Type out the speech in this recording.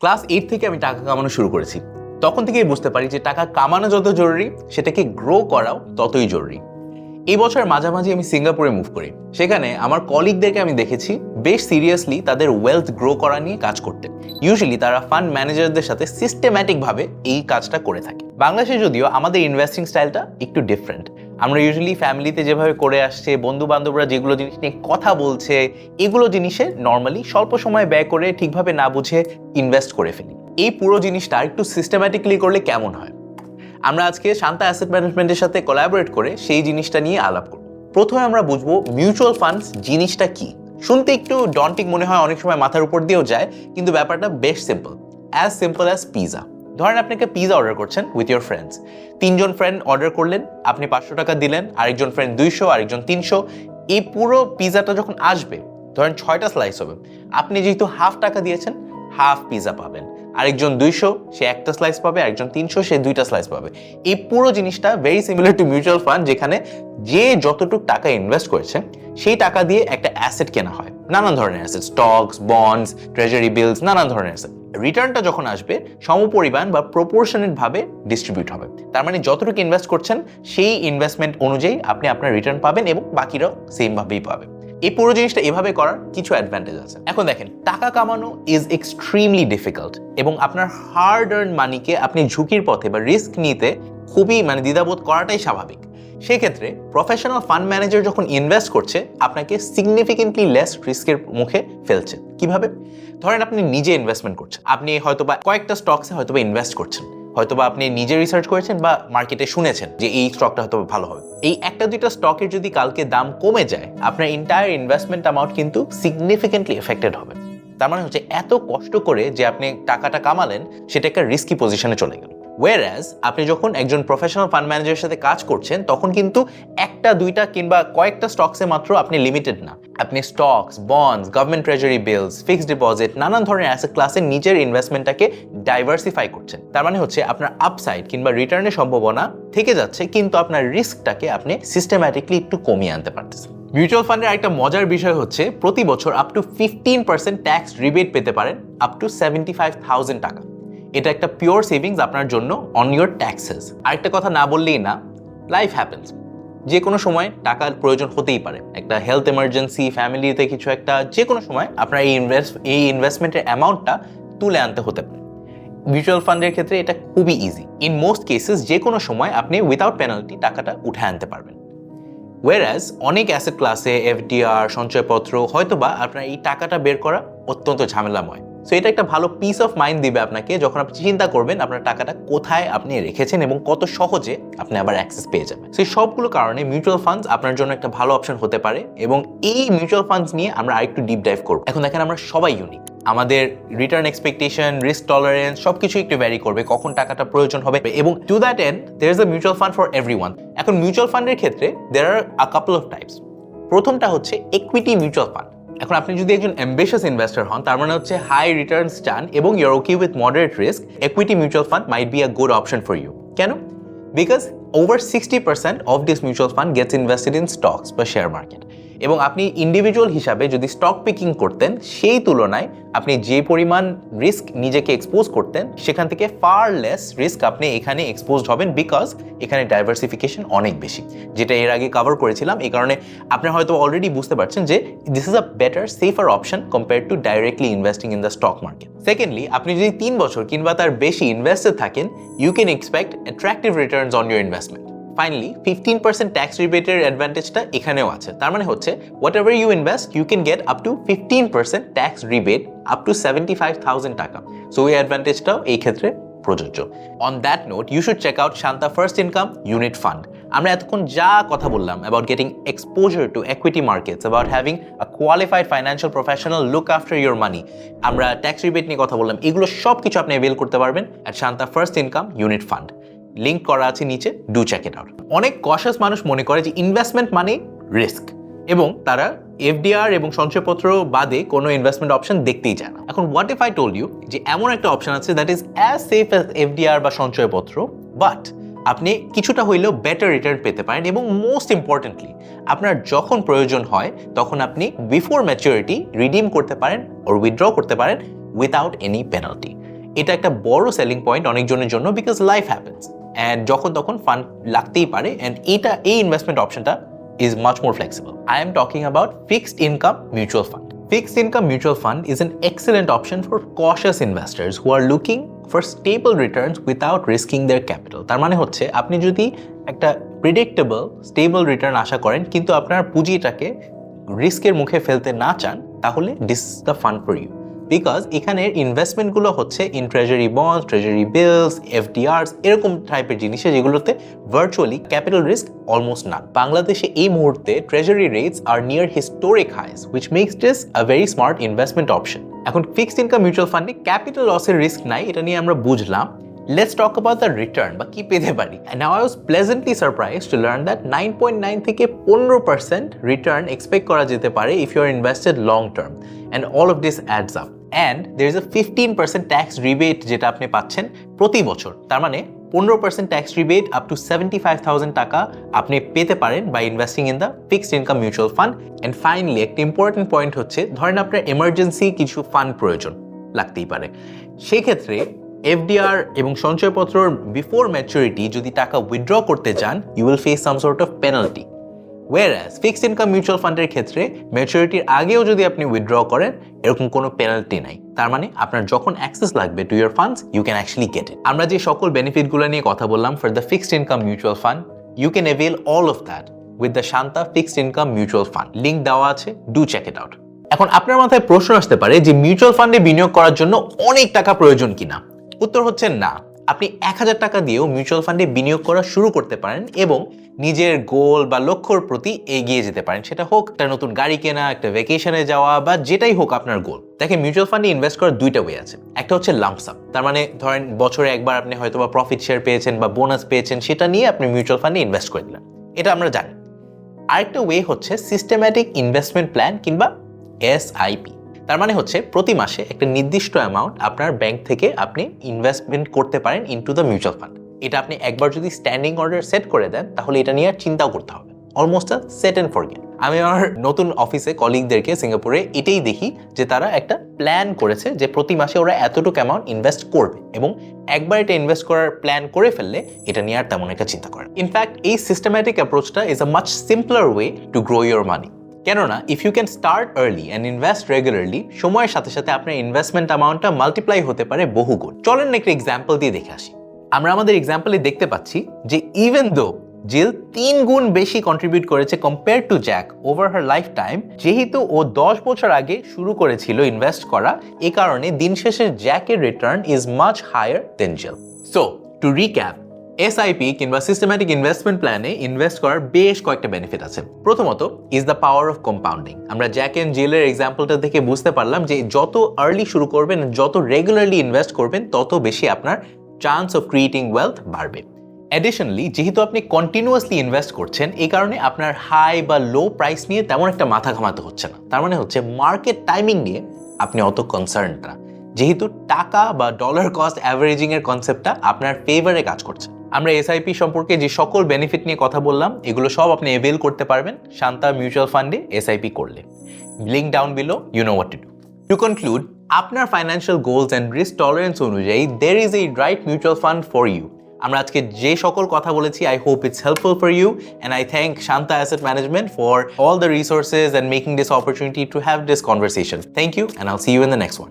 Class eight থেকে আমি টাকা কামানো শুরু করেছি। তখন থেকেই বুঝতে পারি যে টাকা কামানো যত জরুরি, সেটাকে গ্রো করাও ততই জরুরি। এই বছর মাঝামাঝি আমি সিঙ্গাপুরে মুভ করি। সেখানে আমার কলিগদেরকে আমি দেখেছি বেশ সিরিয়াসলি তাদের ওয়েলথ গ্রো করা নিয়ে কাজ করতে। ইউজুয়ালি তারা ফান্ড ম্যানেজারদের সাথে সিস্টেম্যাটিকভাবে এই কাজটা করে থাকে। বাংলাদেশে যদিও আমাদের ইনভেস্টিং স্টাইলটা একটু ডিফারেন্ট আমরা ইউজুয়ালি ফ্যামিলিতে যেভাবে করে আসছে বন্ধু বান্ধবরা যেগুলো জিনিস নিয়ে কথা বলছে, এগুলো জিনিসে নর্মালি স্বল্প সময় ব্যয় করে ঠিকভাবে না বুঝে ইনভেস্ট করে ফেলি। এই পুরো জিনিসটা একটু সিস্টেম্যাটিকলি করলে কেমন হয়? আমরা আজকে শান্তা অ্যাসেট ম্যানেজমেন্টের সাথে কোলাবোরেট করে সেই জিনিসটা নিয়ে আলাপ করব। প্রথমে আমরা বুঝব মিউচুয়াল ফান্ডস জিনিসটা কি। শুনতে একটু ডন্টিক মনে হয়, অনেক সময় মাথার উপর দিয়েও যায়, কিন্তু ব্যাপারটা বেশ simple as simple as pizza ধরেন আপনি একটা পিজা অর্ডার করছেন উইথ ইয়োর ফ্রেন্ডস তিনজন ফ্রেন্ড অর্ডার করলেন, আপনি পাঁচশো টাকা দিলেন, আরেকজন ফ্রেন্ড দুইশো, আরেকজন তিনশো। এই পুরো পিজাটা যখন আসবে, ধরেন ছয়টা স্লাইস হবে, আপনি যেহেতু হাফ টাকা দিয়েছেন হাফ পিজা পাবেন। আরেকজন দুইশো, সে একটা স্লাইস পাবে, আরেকজন তিনশো, সে দুইটা স্লাইস পাবে। এই পুরো জিনিসটা very similar to mutual fund যেখানে যে যতটুকু টাকা ইনভেস্ট করেছে, সেই টাকা দিয়ে একটা অ্যাসেট কেনা হয়। নানান ধরনের asset stocks bonds treasury bills নানান ধরনের অ্যাসেট রিটার্নটা যখন আসবে, সমপরিমাণ বা প্রপোর্শনেট ভাবে ডিস্ট্রিবিউট হবে। তার মানে যতটুকু ইনভেস্ট করছেন, সেই ইনভেস্টমেন্ট অনুযায়ী আপনি আপনার রিটার্ন পাবেন এবং বাকিরাও সেম ভাবেই পাবে। এই পুরো জিনিসটা এভাবে করার কিছু অ্যাডভান্টেজ আছে। এখন দেখেন, টাকা কামানো ইজ এক্সট্রিমলি ডিফিকাল্ট এবং আপনার হার্ড আর্ন মানিকে আপনি ঝুঁকির পথে বা রিস্ক নিতে খুবই মানে দ্বিধাবোধ করাটাই স্বাভাবিক। সেক্ষেত্রে প্রফেশনাল ফান্ড ম্যানেজার যখন ইনভেস্ট করছে, আপনাকে সিগনিফিকেন্টলি লেস রিস্কের মুখে ফেলছে। কীভাবে? ধরেন আপনি নিজে ইনভেস্টমেন্ট করছেন। আপনি হয়তোবা কয়েকটা স্টকসে হয়তোবা ইনভেস্ট করছেন। হয়তোবা আপনি নিজে রিসার্চ করেছেন বা মার্কেটে শুনেছেন যে এই স্টকটা হয়তো ভালো হবে। এই একটা দুইটা স্টকের যদি কালকে দাম কমে যায়, আপনার ইন্টায়ার ইনভেস্টমেন্ট অ্যামাউন্ট কিন্তু সিগনিফিকেন্টলি এফেক্টেড হবে। তার মানে হচ্ছে এত কষ্ট করে যে আপনি টাকাটা কামালেন, সেটা একটা রিস্কি পজিশনে চলে গেল। ওয়েরাজ আপনি যখন একজন প্রফেশনাল ফান্ড ম্যানেজারের সাথে কাজ করছেন, তখন কিন্তু একটা, দুইটা কিংবা কয়েকটা স্টকসে মাত্র আপনি লিমিটেড না। আপনি stocks bonds government treasury bills fixed deposit নানান ধরনের অ্যাসেট ক্লাসে নিজের ইনভেস্টমেন্টটাকে ডাইভার্সিফাই করছেন। তার মানে হচ্ছে আপনার আপসাইড কিংবা রিটার্নের সম্ভাবনা থেকে যাচ্ছে, কিন্তু আপনার রিস্কটাকে আপনি সিস্টেম্যাটিকলি একটু কমিয়ে আনতে পারতেছেন। মিউচুয়াল ফান্ডের একটা মজার বিষয় হচ্ছে, প্রতি বছর up to fifteen percent tax rebate পেতে পারেন up to seventy five thousand টাকা। এটা একটা পিওর সেভিংস আপনার জন্য অন ইয়োর ট্যাক্সেস আরেকটা কথা না বললেই না লাইফ হ্যাপেন্স যে কোনো সময় টাকার প্রয়োজন হতেই পারে। একটা হেলথ এমার্জেন্সি ফ্যামিলিতে কিছু একটা যে কোনো সময় আপনার এই ইনভেস্ট এই ইনভেস্টমেন্টের অ্যামাউন্টটা তুলে আনতে হতে পারে। মিউচুয়াল ফান্ডের ক্ষেত্রে এটা খুবই ইজি ইন মোস্ট কেসেস যে কোনো সময় আপনি উইদাউট পেনাল্টি টাকাটা উঠে আনতে পারবেন। ওয়েরাজ অনেক অ্যাসেট ক্লাসে এফডিআর সঞ্চয়পত্র, হয়তোবা আপনার এই টাকাটা বের করা অত্যন্ত ঝামেলাময়। সো এটা একটা ভালো পিস অফ মাইন্ড দিবে আপনাকে যখন আপনি চিন্তা করবেন আপনার টাকাটা কোথায় আপনি রেখেছেন এবং কত সহজে আপনি আবার অ্যাক্সেস পেয়ে যাবেন। সেই সবগুলো কারণে মিউচুয়াল ফান্ডস আপনার জন্য একটা ভালো অপশন হতে পারে এবং এই মিউচুয়াল ফান্ডস নিয়ে আমরা আরেকটু ডিপ ডাইভ করব। এখন দেখেন আমরা সবাই ইউনিক আমাদের রিটার্ন এক্সপেকটেশন রিস্ক টলারেন্স সবকিছু একটু ভ্যারি করবে, কখন টাকাটা প্রয়োজন হবে এবং to that end there is a mutual fund for every one এখন মিউচুয়াল ফান্ডের ক্ষেত্রে there are a couple of types প্রথমটা হচ্ছে ইকুইটি মিউচুয়াল ফান্ড এখন আপনি যদি একজন অ্যাম্বিশাস ইনভেস্টর হন, তার মানে হচ্ছে হাই রিটার্নস চান এবং you're okay with moderate risk equity mutual fund might be a good option for you কেন? Because over sixty percent of this mutual fund gets invested in stocks বা share market এবং আপনি individual হিসাবে যদি stock Peking করতেন, সেই তুলনায় আপনি যে পরিমাণ রিস্ক নিজেকে এক্সপোজ করতেন, সেখান থেকে ফার লেস রিস্ক আপনি এখানে এক্সপোজড হবেন বিকজ এখানে ডাইভার্সিফিকেশন অনেক বেশি, যেটা এর আগে কাভার করেছিলাম। এই কারণে আপনি হয়তো অলরেডি বুঝতে পারছেন যে this is a better safer option compare to directly investing in the stock market secondly আপনি যদি তিন বছর কিংবা তার বেশি ইনভেস্টেড থাকেন you can expect attractive returns on your investment finally fifteen percent tax রিবেটের অ্যাডভান্টেজটা এখানেও আছে। তার মানে হচ্ছে whatever you invest you can get up to fifteen percent tax rebate up to seventy five thousand টাকা। সো এই অ্যাডভান্টেজটাও এই ক্ষেত্রে প্রযোজ্য। On that note you should check out Shanta first income unit fund আমরা এতক্ষণ যা কথা বললাম about getting exposure to equity markets about having a qualified financial professional look after your money আমরা ট্যাক্স রিবেট নিয়ে কথা বললাম। এগুলো সব কিছু আপনি অ্যাভেল করতে পারবেন at Shanta first income unit fund link করা আছে নিচে ডু চেক ইট আউট অনেক কশাস মানুষ মনে করে যে ইনভেস্টমেন্ট মানে রিস্ক এবং তারা এফডিআর এবং সঞ্চয়পত্র বাদে কোনো ইনভেস্টমেন্ট অপশন দেখতেই চায় না। এখন what if I told you যে এমন একটা অপশন আছে that is as safe as FDR বা সঞ্চয়পত্র বাট আপনি কিছুটা হইলেও বেটার রিটার্ন পেতে পারেন এবং মোস্ট ইম্পর্টেন্টলি আপনার যখন প্রয়োজন হয়, তখন আপনি বিফোর ম্যাচিউরিটি রিডিম করতে পারেন ওর উইথড্র করতে পারেন উইথাউট এনি পেনাল্টি এটা একটা বড় সেলিং পয়েন্ট অনেকজনের জন্য বিকজ লাইফ হ্যাপেন্স অ্যান্ড যখন তখন ফান্ড লাগতেই পারে অ্যান্ড এটা এই ইনভেস্টমেন্ট অপশনটা is much more flexible I am talking about fixed income mutual fund fixed income mutual fund is an excellent option for cautious investors who are looking for stable return without risking their capital তার মানে হচ্ছে, আপনি যদি একটা predictable stable return আশা করেন, কিন্তু আপনার পুঁজিটাকে রিস্কের মুখে ফেলতে না চান, তাহলে this is the fund for you because এখানের ইনভেস্টমেন্টগুলো হচ্ছে in treasury bonds treasury bills FDRs এরকম টাইপের জিনিসে যেগুলোতে ভার্চুয়ালি ক্যাপিটাল রিস্ক অলমোস্ট না বাংলাদেশে এই মুহূর্তে treasury rates are near historic highs which makes this a very smart investment option এখন ফিক্সড ইনকাম মিউচুয়াল ফান্ডে ক্যাপিটাল লসের রিস্ক নাই, এটা নিয়ে আমরা বুঝলাম। Let's talk about the return বা কি পেতে পারি। Now I was pleasantly surprise to learn that nine point nine থেকে পনেরো পার্সেন্ট রিটার্ন এক্সপেক্ট করা যেতে পারে if you are invested long term and all of this adds up and there is a fifteen percent tax rebate যেটা আপনি পাচ্ছেন প্রতি বছর। তার মানে পনেরো percent tax rebate up to seventy five thousand টাকা আপনি পেতে পারেন by investing in the fixed income mutual fund and finally একটা ইম্পর্টেন্ট পয়েন্ট হচ্ছে, ধরেন আপনার এমার্জেন্সি কিছু ফান্ড প্রয়োজন লাগতেই পারে। সেক্ষেত্রে এফডিআর এবং সঞ্চয়পত্রর বিফোর ম্যাচুরিটি যদি টাকা উইথড্র করতে চান you will face some sort of penalty whereas fixed income mutual ফান্ডের ক্ষেত্রে ম্যাচুরিটির আগেও যদি আপনি উইথড্র করেন, এরকম কোনো পেনাল্টি নাই। তার মানে আপনার যখন অ্যাক্সেস লাগবে to your funds you can actually get it আমরা যে সকল বেনিফিটগুলো নিয়ে কথা বললাম for the fixed income mutual fund you can avail all of that with the Shanta fixed income mutual fund link দেওয়া আছে ডু চেক ইট আউট এখন আপনার মাথায় প্রশ্ন আসতে পারে যে মিউচুয়াল ফান্ডে বিনিয়োগ করার জন্য অনেক টাকা প্রয়োজন কিনা? উত্তর হচ্ছে না। আপনি এক হাজার টাকা দিয়েও মিউচুয়াল ফান্ডে বিনিয়োগ করা শুরু করতে পারেন এবং নিজের গোল বা লক্ষ্যর প্রতি এগিয়ে যেতে পারেন। সেটা হোক একটা নতুন গাড়ি কেনা, একটা ভ্যাকেশনে যাওয়া বা যেটাই হোক আপনার গোল দেখেন মিউচুয়াল ফান্ডে ইনভেস্ট করার দুইটা ওয়ে আছে। একটা হচ্ছে লামসাম তার মানে ধরেন, বছরে একবার আপনি হয়তো বা প্রফিট শেয়ার পেয়েছেন বা বোনাস পেয়েছেন, সেটা নিয়ে আপনি মিউচুয়াল ফান্ডে ইনভেস্ট করে দিলেন। এটা আমরা জানি। আরেকটা ওয়ে হচ্ছে সিস্টেম্যাটিক ইনভেস্টমেন্ট প্ল্যান কিংবা এসআইপি তার মানে হচ্ছে প্রতি মাসে একটা নির্দিষ্ট অ্যামাউন্ট আপনার ব্যাংক থেকে আপনি ইনভেস্টমেন্ট করতে পারেন ইনটু দ্য মিউচুয়াল ফান্ড এটা আপনি একবার যদি স্ট্যান্ডিং অর্ডার সেট করে দেন, তাহলে এটা নিয়ে আর চিন্তাও করতে হবে। Almost a set and forget আমি আমার নতুন অফিসে কলিগদেরকে সিঙ্গাপুরে এটাই দেখি যে তারা একটা প্ল্যান করেছে যে প্রতি মাসে ওরা এতটুকু অ্যামাউন্ট ইনভেস্ট করবে এবং একবার এটা ইনভেস্ট করার প্ল্যান করে ফেললে এটা নিয়ে আর তেমন একটা চিন্তা করে ইনফ্যাক্ট এই systematic অ্যাপ্রোচটা is a much simpler way to grow your money কেননা if you can start early and invest regularly সময়ের সাথে সাথে আপনার ইনভেস্টমেন্ট অ্যামাউন্টটা মাল্টিপ্লাই হতে পারে বহুগুণ। চলেন একটা এক্সাম্পল দিয়ে দেখে আসি। আমরা আমাদের এক্সাম্পলে দেখতে পাচ্ছি যে ইভেন দো জিল তিন গুণ বেশি কন্ট্রিবিউট করেছে compare to Jack over her lifetime যেহেতু ও দশ বছর আগে শুরু করেছিল ইনভেস্ট করা, এ কারণে দিন শেষে জ্যাকের return is much higher than Jill so to recap SIP কিংবা সিস্টেম্যাটিক ইনভেস্টমেন্ট প্ল্যানে ইনভেস্ট করার বেশ কয়েকটা বেনিফিট আছে। প্রথমত is the power of compounding আমরা জ্যাক এন্ড জেলের এক্সাম্পলটা থেকে বুঝতে পারলাম যে যত আর্লি শুরু করবেন, যত রেগুলারলি ইনভেস্ট করবেন, তত বেশি আপনার চান্স অফ ক্রিয়েটিং ওয়েলথ বাড়বে। অ্যাডিশনালি যেহেতু আপনি কন্টিনিউয়াসলি ইনভেস্ট করছেন, এই কারণে আপনার হাই বা লো প্রাইস নিয়ে তেমন একটা মাথা ঘামাতে হচ্ছে না। তার মানে হচ্ছে মার্কেট টাইমিং নিয়ে আপনি অত কনসার্ন না। যেহেতু টাকা বা ডলার কস্ট অ্যাভারেজিংয়ের কনসেপ্টটা আপনার ফেভারে কাজ করছে। আমরা এসআইপি সম্পর্কে যে সকল বেনিফিট নিয়ে কথা বললাম, এগুলো সব আপনি এভেল করতে পারবেন শান্তা মিউচুয়াল ফান্ডে এসআইপি করলে। Link down below you know what to do to conclude আপনার financial goals and risk tolerance অনুযায়ী there is a right mutual fund for you আমরা আজকে যে সকল কথা বলেছি I hope it's helpful for you and I thank Shanta asset management for all the resources and making this opportunity to have this conversation thank you and I'll see you in the next one